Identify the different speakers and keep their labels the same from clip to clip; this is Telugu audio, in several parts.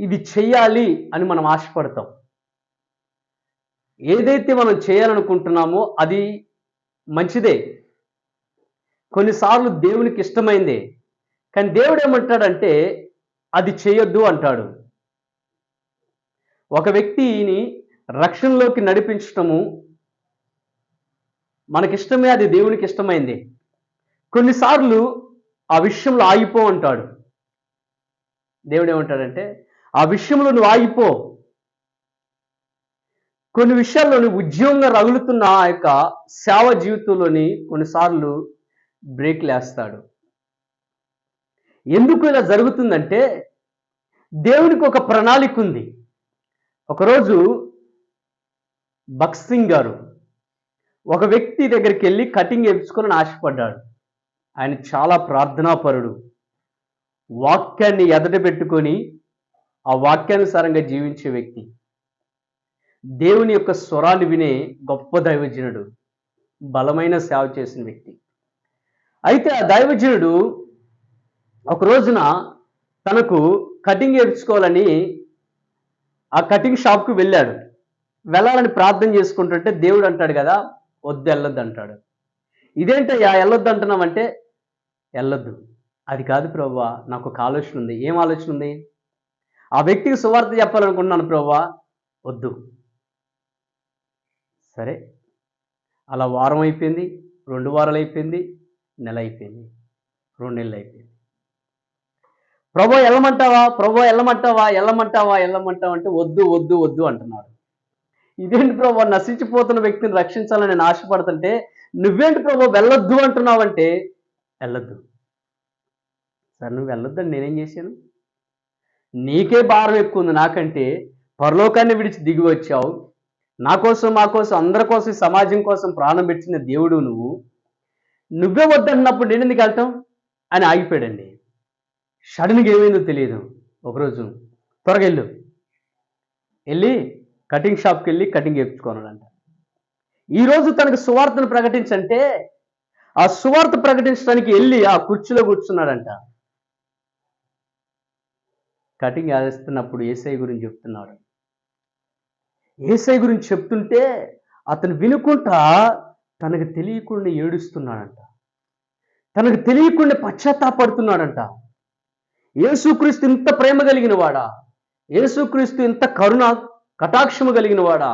Speaker 1: ఇది చెయ్యాలి అని మనం ఆశపడతాం. ఏదైతే మనం చేయాలనుకుంటున్నామో అది మంచిదే. కొన్నిసార్లు దేవునికి ఇష్టమైందే. కానీ దేవుడు ఏమంటాడంటే అది చేయొద్దు అంటాడు. ఒక వ్యక్తిని రక్షణలోకి నడిపించటము మనకిష్టమే అది దేవునికి ఇష్టమైంది. కొన్నిసార్లు ఆ విషయంలో ఆగిపో అంటాడు. దేవుడు ఏమంటాడంటే ఆ విషయంలో నువ్వు ఆగిపో. కొన్ని విషయాల్లో నువ్వు ఉద్యోగంగా రగులుతున్న ఆ యొక్క సేవ జీవితంలోని కొన్నిసార్లు బ్రేక్ లేస్తాడు. ఎందుకు ఇలా జరుగుతుందంటే దేవునికి ఒక ప్రణాళిక ఉంది. ఒకరోజు భక్సింగ్ సింగ్ గారు ఒక వ్యక్తి దగ్గరికి వెళ్ళి కటింగ్ వేయించుకొని ఆశపడ్డాడు. ఆయన చాలా ప్రార్థనాపరుడు. వాక్యాన్ని ఎదట పెట్టుకొని ఆ వాక్యానుసారంగా జీవించే వ్యక్తి. దేవుని యొక్క స్వరాలు వినే గొప్ప దైవజనుడు బలమైన సేవ చేసిన వ్యక్తి. అయితే ఆ దైవజనుడు ఒక రోజున తనకు కటింగ్ వేయించుకోవాలని ఆ కటింగ్ షాప్కి వెళ్ళాడు. వెళ్ళాలని ప్రార్థన చేసుకుంటుంటే దేవుడు అంటాడు కదా వద్దు వెళ్ళొద్దు అంటాడు. ఇదేంటయ్యా వెళ్ళొద్దు అంటున్నామంటే వెళ్ళొద్దు. అది కాదు ప్రభా నాకు ఒక ఆలోచన ఉంది. ఏం ఆలోచన ఉంది? ఆ వ్యక్తికి సువార్త చెప్పాలనుకుంటున్నాను ప్రభా వద్దు. సరే. అలా వారం అయిపోయింది రెండు వారాలు అయిపోయింది నెల అయిపోయింది రెండు నెలలు అయిపోయింది. ప్రభు వెళ్ళమంటావా? ప్రభు వెళ్ళమంటావా? వెళ్ళమంటావా? వెళ్ళమంటావా అంటే వద్దు వద్దు వద్దు అంటున్నాడు. ఇదేంటి ప్రభా నశించిపోతున్న వ్యక్తిని రక్షించాలని నేను ఆశపడుతుంటే నువ్వేంటి ప్రభు వెళ్ళొద్దు అంటున్నావంటే వెళ్ళొద్దు. సార్ నువ్వు వెళ్ళొద్దని నేనేం చేశాను? నీకే భారం ఎక్కువ ఉంది నాకంటే. పరలోకాన్ని విడిచి దిగి వచ్చావు. నా కోసం మా కోసం అందరి కోసం సమాజం కోసం ప్రాణం పెట్టిన దేవుడు నువ్వు. నువ్వే వద్దన్నప్పుడు నేను ఎందుకు వెళ్తాం? అని ఆగిపోయాడండి. సడన్గా ఏమైందో తెలియదు. ఒకరోజు త్వరగా వెళ్ళు. వెళ్ళి కటింగ్ షాప్కి వెళ్ళి కటింగ్ వేయించుకోనాడంట ఈరోజు తనకు సువార్తను ప్రకటించంటే ఆ సువార్త ప్రకటించడానికి వెళ్ళి ఆ కుర్చీలో కూర్చున్నాడంట. కటింగ్ వేస్తున్నప్పుడు ఏసఐ గురించి చెప్తున్నాడు ఏసఐ గురించి చెప్తుంటే అతను వినుకుంటా తనకు తెలియకుండా ఏడుస్తున్నాడంట. తనకు తెలియకుండా పశ్చాత్తాపడుతున్నాడంట. యేసుక్రీస్తు ఇంత ప్రేమ కలిగిన వాడా యేసుక్రీస్తు ఇంత కరుణ కటాక్షము కలిగిన వాడా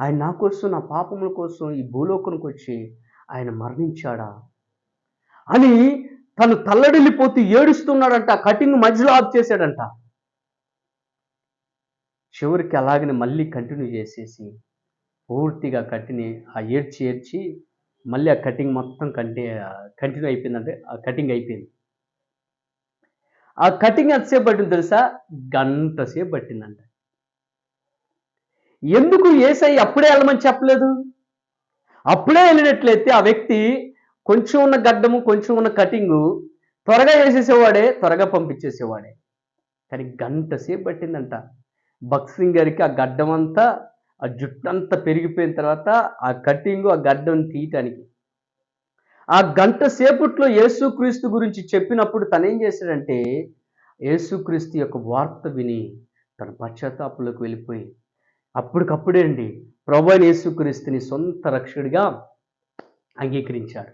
Speaker 1: ఆయన నా కోసం నా పాపముల కోసం ఈ భూలోకానికి వచ్చి ఆయన మరణించాడా? అని తను తల్లడిల్లిపోతూ ఏడుస్తున్నాడంట కటింగ్ మధ్యలో ఆఫ్ చేశాడంట. చివరికి అలాగనే మళ్ళీ కంటిన్యూ చేసేసి పూర్తిగా కట్టిని ఆ ఏడ్చి ఏడ్చి మళ్ళీ ఆ కటింగ్ మొత్తం కంటి కంటిన్యూ అయిపోయిందంటే ఆ కటింగ్ అయిపోయింది. ఆ కటింగ్ ఎంతసేపు పట్టింది తెలుసా? గంట సేపు పట్టిందంట. ఎందుకు ఏసై అప్పుడే వెళ్ళమని చెప్పలేదు? అప్పుడే వెళ్ళినట్లయితే ఆ వ్యక్తి కొంచెం ఉన్న గడ్డము కొంచెం ఉన్న కటింగు త్వరగా వేసేసేవాడే త్వరగా పంపించేసేవాడే. కానీ గంట సేపు పట్టిందంట. బక్సింగ్ గారికి ఆ గడ్డం అంతా ఆ జుట్టు అంతా పెరిగిపోయిన తర్వాత ఆ కటింగు ఆ గడ్డం తీయటానికి. ఆ గంట సేపట్లో యేసుక్రీస్తు గురించి చెప్పినప్పుడు తను ఏం చేశాడంటే యేసుక్రీస్తు యొక్క వార్త విని తన పశ్చాత్తాపంలోకి వెళ్ళిపోయి అప్పటికప్పుడే అండి ప్రభు యేసుక్రీస్తుని సొంత రక్షకుడిగా అంగీకరించాడు